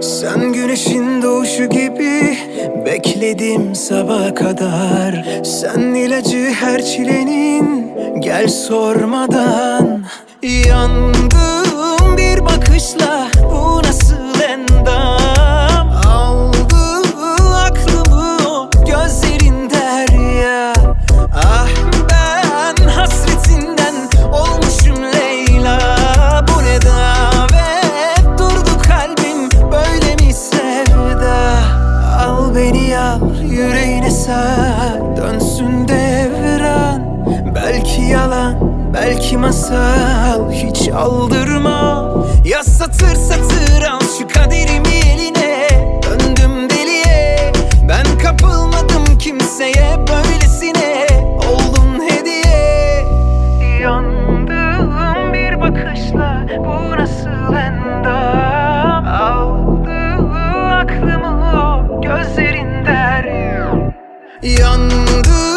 Sen güneşin doğuşu gibi Bekledim sabaha kadar. Sen ilacı her çilenin Gel sormadan. Yandım Beni al yüreğine sar. Dönsün devran Belki yalan belki masal. Hiç aldırma Ya satır satır al şu kaderimi eline. Döndüm deliye ben kapılmadım kimseye böylesine derya Yandım